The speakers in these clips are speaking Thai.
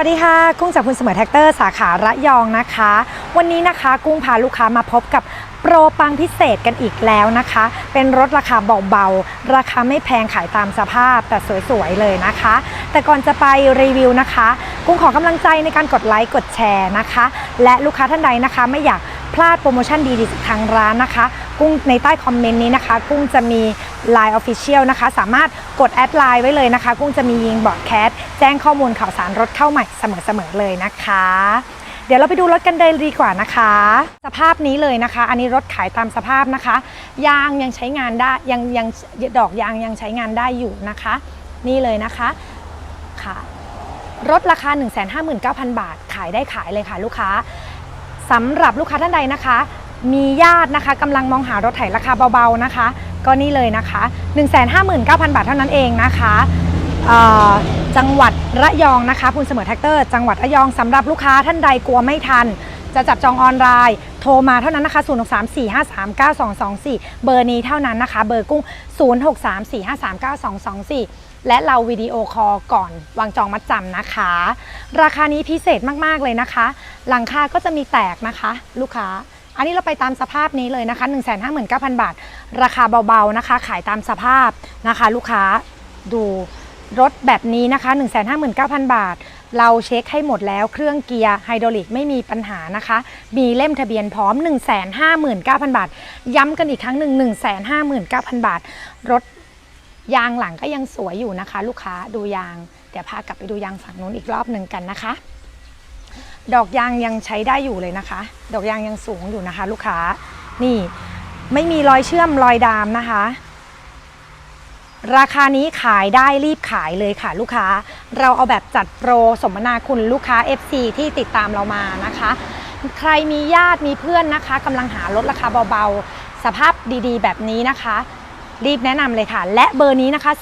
วัสดีค่ะ กุ้งจากคุณเสมอแท็กเตอร์สาขาระยองนะคะ วันนี้นะคะกุ้งพาลูกค้ามาพบกับโปรปังพิเศษกันอีกแล้วนะคะ เป็นรถราคาเบาๆ ราคาไม่แพงขายตามสภาพแต่สวยๆเลยนะคะ แต่ก่อนจะไปรีวิวนะคะ กุ้งขอกำลังใจในการกดไลค์กดแชร์นะคะ และลูกค้าท่านใดนะคะ ไม่อยากพลาดโปรโมชั่นดีๆจากทางร้านนะคะ กุ้งในใต้คอมเมนต์นี้นะคะ กุ้งจะมี Line Official นะคะ สามารถกดแอดไลน์ไว้เลยนะคะ กุ้งจะมียิงบอร์ดแคสแจ้งข้อมูลข่าวสารรถเข้าใหม่เสมอๆเลยนะคะ เดี๋ยวเราไปดูรถกันเลยดีกว่านะคะ สภาพนี้เลยนะคะ อันนี้รถขายตามสภาพนะคะ ยางยังใช้งานได้ยังยังดอกยางยังใช้งานได้อยู่นะคะ นี่เลยนะคะค่ะรถราคา 159,000 บาทขายได้ขายเลยค่ะลูกค้าสำหรับลูกค้าท่านใดนะคะ มีญาตินะคะกำลังมองหารถไถราคาเบาๆนะคะ ก็นี่เลยนะคะ 159,000 บาทเท่านั้นเองนะคะจังหวัดระยองนะคะพูนเสมอแท็กเตอร์จังหวัดระยองสำหรับลูกค้าท่านใดกลัวไม่ทัน จะจับจองออนไลน์ โทรมาเท่านั้นนะคะ 0634539224 เบอร์นี้เท่านั้นนะคะ เบอร์กุ้ง 0634539224 และเราวิดีโอคอลก่อนวางจองมัดจำนะคะ ราคานี้พิเศษมาก ๆ เลยนะคะ หลังคาก็จะมีแตกนะคะ ลูกค้า อันนี้เราไปตามสภาพนี้เลยนะคะ 159,000 บาท ราคาเบาๆนะคะ ขายตามสภาพนะคะ ลูกค้าดูรถแบบนี้นะคะ 159,000 บาท เราเช็คให้หมดแล้วเครื่องเกียร์ไฮดรอลิกไม่มีปัญหานะคะ มีเล่มทะเบียนพร้อม 159,000 บาท ย้ำกันอีกครั้งหนึ่ง159,000 บาท รถยางหลังก็ยังสวยอยู่นะคะ ลูกค้าดูยาง เดี๋ยวพากลับไปดูยางฝั่งนู้นอีกรอบหนึ่งกันนะคะ ดอกยางยังใช้ได้อยู่เลยนะคะ ดอกยางยังสูงอยู่นะคะ ลูกค้า นี่ไม่มีรอยเชื่อมรอยดามนะคะ ราคานี้ขายได้รีบขายเลยค่ะ ลูกค้า เราเอาแบบจัดโปรสมนาคุณลูกค้า FC ที่ติดตามเรามานะคะ ใครมีญาติมีเพื่อนนะคะกำลังหารถราคาเบาๆ สภาพดีๆ แบบนี้นะคะ รีบแนะนำเลยค่ะ และเบอร์นี้นะคะ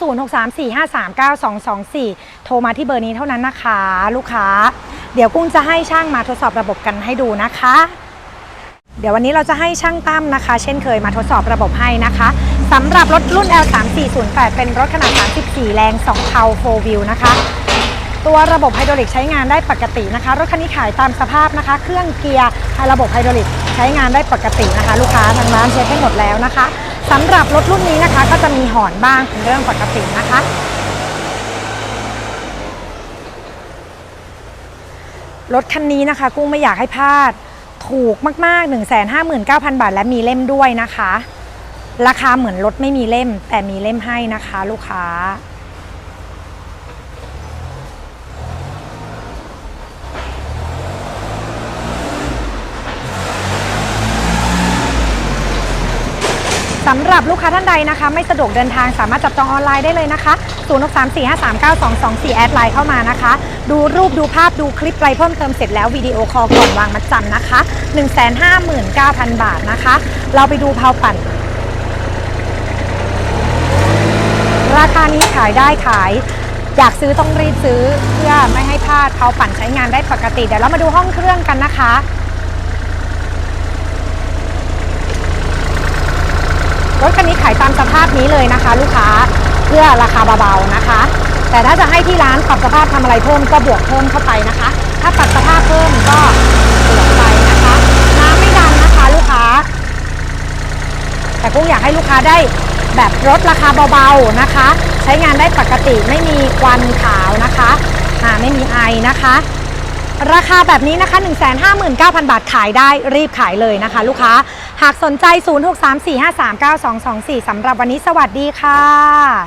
0634539224 โทรมาที่เบอร์นี้เท่านั้นนะคะ ลูกค้า เดี๋ยวกุ้งจะให้ช่างมาทดสอบระบบกันให้ดูนะคะ เดี๋ยววันนี้เราจะให้ช่างตั้มนะคะ เช่นเคยมาทดสอบระบบให้นะคะสำหรับรถรุ่น L3408 เป็นรถขนาด 34 แรง 2 เทา4 wheel นะคะตัวระบบไฮดรอลิกใช้งานได้ปกตินะคะ รถคันนี้ขายตามสภาพนะคะ เครื่องเกียร์ระบบไฮดรอลิกใช้งานได้ปกตินะคะ ลูกค้าทางร้านเช็คให้หมดแล้วนะคะ สำหรับรถรุ่นนี้นะคะ ก็จะมีหอนบ้างเป็นเรื่องปกตินะคะ รถคันนี้นะคะ กุ้งไม่อยากให้พลาด ถูกมาก ๆ 159,000 บาท และมีเล่มด้วยนะคะ ราคาเหมือนรถไม่มีเล่ม แต่มีเล่มให้นะคะ ลูกค้า สำหรับลูกค้าท่านใดนะคะ ไม่สะดวกเดินทางสามารถจับจองออนไลน์ได้เลยนะคะ0 6 3 4 5 3 9 2 2 4 แอดไลน์เข้ามานะคะ ดูรูปดูภาพดูคลิปอะไรเพิ่มเติมเสร็จแล้ววิดีโอคอลก่อนวางมัดจำนะคะ 159,000 บาทนะคะ เราไปดูเพาปั่น ราคานี้ขายได้ขาย อยากซื้อต้องรีบซื้อเพื่อไม่ให้พลาดเพาปั่นใช้งานได้ปกติเดี๋ยวเรามาดูห้องเครื่องกันนะคะ รถคันนี้ขายตามสภาพนี้เลยนะคะ ลูกค้าเพื่อราคาเบาๆนะคะ แต่ถ้าจะให้ที่ร้านปรับสภาพทำอะไรเพิ่มก็บวกเพิ่มเข้าไปนะคะ ถ้าปรับสภาพเพิ่มก็บวกไปนะคะน้ำไม่ดันนะคะลูกค้า แต่กุ้งอยากให้ลูกค้าได้แบบรถราคาเบาๆนะคะ ใช้งานได้ปกติไม่มีควันขาวนะคะอ่าไม่มีไอนะคะ ราคาแบบนี้นะคะ 159,000 บาทขายได้รีบขายเลยนะคะ ลูกค้า หากสนใจ 0634539224สำหรับวันนี้สวัสดีค่ะ